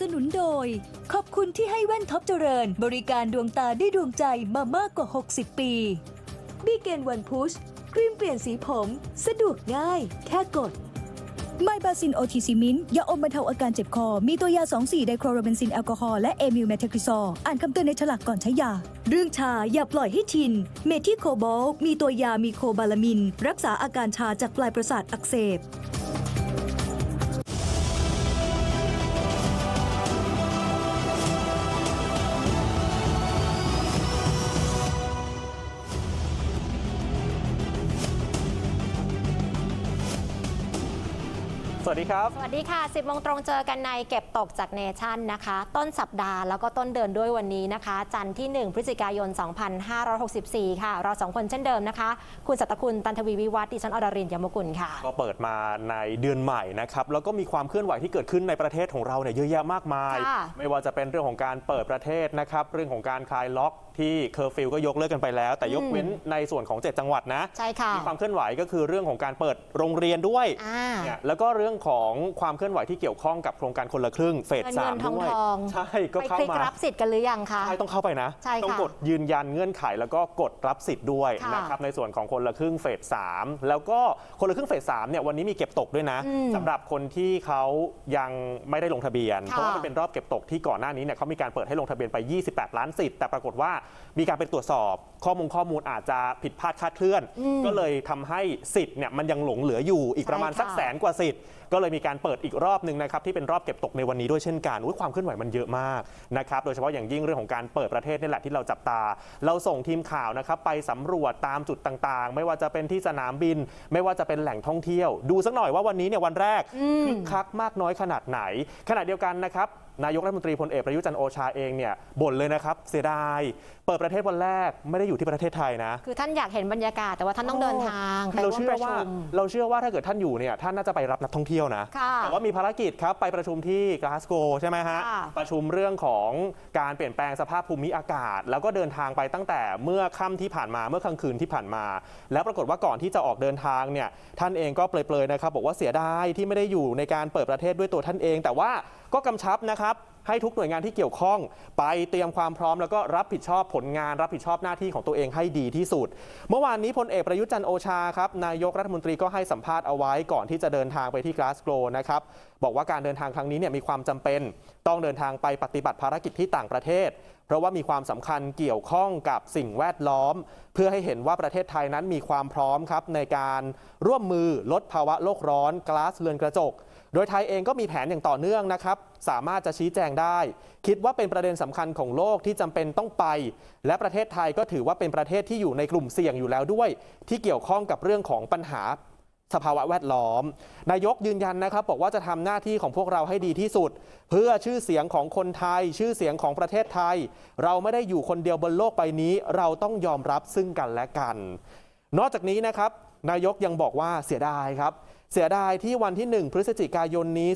สนุนโดย ขอบคุณที่ให้แว่นท็อปเจริญ บริการดวงตาได้ดวงใจมามากกว่า 60 ปีบีเกนวันพุชครีมเปลี่ยนสีผม สะดวกง่าย แค่กดไมบาซินโอทีซิมินยาอมบรรเทาอาการเจ็บคอ มีตัวยา 2 4 ไดโครโรเบนซินแอลกอฮอล์และเอมิลเมทากริซอลอ่านคำเตือนในฉลากก่อนใช้ยา เรื่องชาอย่าปล่อยให้ชิน เมทิโคโบลมีตัวยามีโคบาลามิน รักษาอาการชาจากปลายประสาทอักเสบ วัสดีครับ สวัสดีค่ะ 10โมงตรงเจอกันในเก็บตกจากเนชั่นนะคะ ต้นสัปดาห์แล้วก็ต้นเดือนด้วยวันนี้นะคะ จันทร์ที่ 1 พฤศจิกายน 2564 ค่ะ เราสองคนเช่นเดิมนะคะ คุณสัตคุณตันทวีวิวัฒน์ดิฉันอรรินทร์ยมกุลค่ะ ก็เปิดมาในเดือนใหม่นะครับ แล้วก็มีความเคลื่อนไหวที่เกิดขึ้นในประเทศของเราเนี่ยเยอะแยะมากมาย ค่ะ ไม่ว่าจะเป็นเรื่องของการเปิดประเทศนะครับ เรื่องของการคลายล็อกที่เคอร์ฟิวก็ยกเลิกกันไปแล้ว แต่ยกเว้นในส่วนของ 7 จังหวัดนะ ใช่ค่ะ มีความเคลื่อนไหวก็คือเรื่องของการเปิดโรงเรียนด้วยอ่า เนี่ยแล้วก็เรื่องของความเคลื่อนไหวที่เกี่ยวข้องกับโครงการคนละครึ่งเฟสเงินสามเงินทองด้วยทอง ใช่ก็ไปเข้าคลิกมารับสิทธิ์กันหรือยังคะ ใช่ต้องเข้าไปนะ ใช่ค่ะต้องกดยืนยันเงื่อนไขแล้วก็กดรับสิทธิ์ด้วยค่ะนะครับในส่วนของคนละครึ่งเฟส3แล้วก็คนละครึ่งเฟส3เนี่ยวันนี้มีเก็บตกด้วยนะอืมสำหรับคนที่เขายังไม่ได้ลงทะเบียนค่ะเพราะว่ามันเป็นรอบเก็บตกที่ก่อนหน้านี้เนี่ยเขามีการเปิดให้ลงทะเบียนไป 28 ล้านสิทธิ์แต่ปรากฏว่ามีการไปตรวจสอบข้อมูลข้อมูลอาจจะผิดพลาดคลาดเคลื่อนอืมก็เลยทำให้สิทธิ์เนี่ยมันยังหลงเหลืออยู่อีกประมาณใช่สักค่ะ แสนกว่าสิทธิ์ก็เลยมีการเปิดอีกรอบหนึ่งนะครับที่เป็นรอบเก็บตกในวันนี้ด้วยเช่นกันความเคลื่อนไหวมันเยอะมากนะครับโดยเฉพาะอย่างยิ่งเรื่องของการเปิดประเทศนี่แหละที่เราจับตา เราส่งทีมข่าวนะครับไปสำรวจตามจุดต่างๆ ไม่ว่าจะเป็นที่สนามบิน ไม่ว่าจะเป็นแหล่งท่องเที่ยว ดูสักหน่อยว่าวันนี้เนี่ยวันแรกคึกคักมากน้อยขนาดไหน ขณะเดียวกันนะครับ นายกรัฐมนตรีพลเอกประยุทธ์จันทร์โอชาเองเนี่ยบ่นเลยนะครับ เสียดาย เปิดประเทศวันแรกไม่ได้อยู่ที่ประเทศไทยนะ คือท่านอยากเห็นบรรยากาศแต่ว่าท่านต้องเดินทางไปเราร่วมเชื่ปอระว่าชุมเราเชื่อว่าถ้าเกิดท่านอยู่เนี่ยท่านน่าจะไปรับนักท่องเที่ยวนะค่ะแต่ว่ามีภารกิจครับไปประชุมที่กลาสโกใช่ไหมฮะค่ะประชุมเรื่องของการเปลี่ยนแปลงสภาพภูมิอากาศ แล้วก็เดินทางไปตั้งแต่เมื่อค่ำที่ผ่านมาเมื่อกลางคืนที่ผ่านมา แล้วปรากฏว่าก่อนที่จะออกเดินทางเนี่ยท่านเองก็เปลยๆนะครับบอกว่าเสียดายที่ไม่ได้อยู่ในการเปิดประเทศด้วยตัวท่านเอง แต่ว่า ก็กำชับนะครับให้ทุกหน่วยงานที่เกี่ยวข้อง ไปเตรียมความพร้อมแล้วก็รับผิดชอบผลงาน รับผิดชอบหน้าที่ของตัวเองให้ดีที่สุด เมื่อวานนี้พลเอกประยุทธ์จันโอชาครับนายกรัฐมนตรีก็ให้สัมภาษณ์เอาไว้ก่อนที่จะเดินทางไปที่กลาสโกนะครับบอกว่าการเดินทางครั้งนี้เนี่ยมีความจำเป็น ต้องเดินทางไปปฏิบัติภารกิจที่ต่างประเทศ เพราะว่ามีความสำคัญเกี่ยวข้องกับสิ่งแวดล้อม เพื่อให้เห็นว่าประเทศไทยนั้นมีความพร้อมครับในการร่วมมือลดภาวะโลกร้อนก๊าซเรือนกระจก โดยไทยเองก็มีแผนอย่างต่อเนื่องนะครับ สามารถจะชี้แจงได้ คิดว่าเป็นประเด็นสำคัญของโลกที่จำเป็นต้องไป และประเทศไทยก็ถือว่าเป็นประเทศที่อยู่ในกลุ่มเสี่ยงอยู่แล้วด้วย ที่เกี่ยวข้องกับเรื่องของปัญหาสภาวะแวดล้อม นายกยืนยันนะครับ บอกว่าจะทำหน้าที่ของพวกเราให้ดีที่สุด เพื่อชื่อเสียงของคนไทย ชื่อเสียงของประเทศไทย เราไม่ได้อยู่คนเดียวบนโลกใบนี้ เราต้องยอมรับซึ่งกันและกัน นอกจากนี้นะครับ นายกยังบอกว่าเสียดายครับ เสียดายที่วันที่ 1 พฤศจิกายนนี้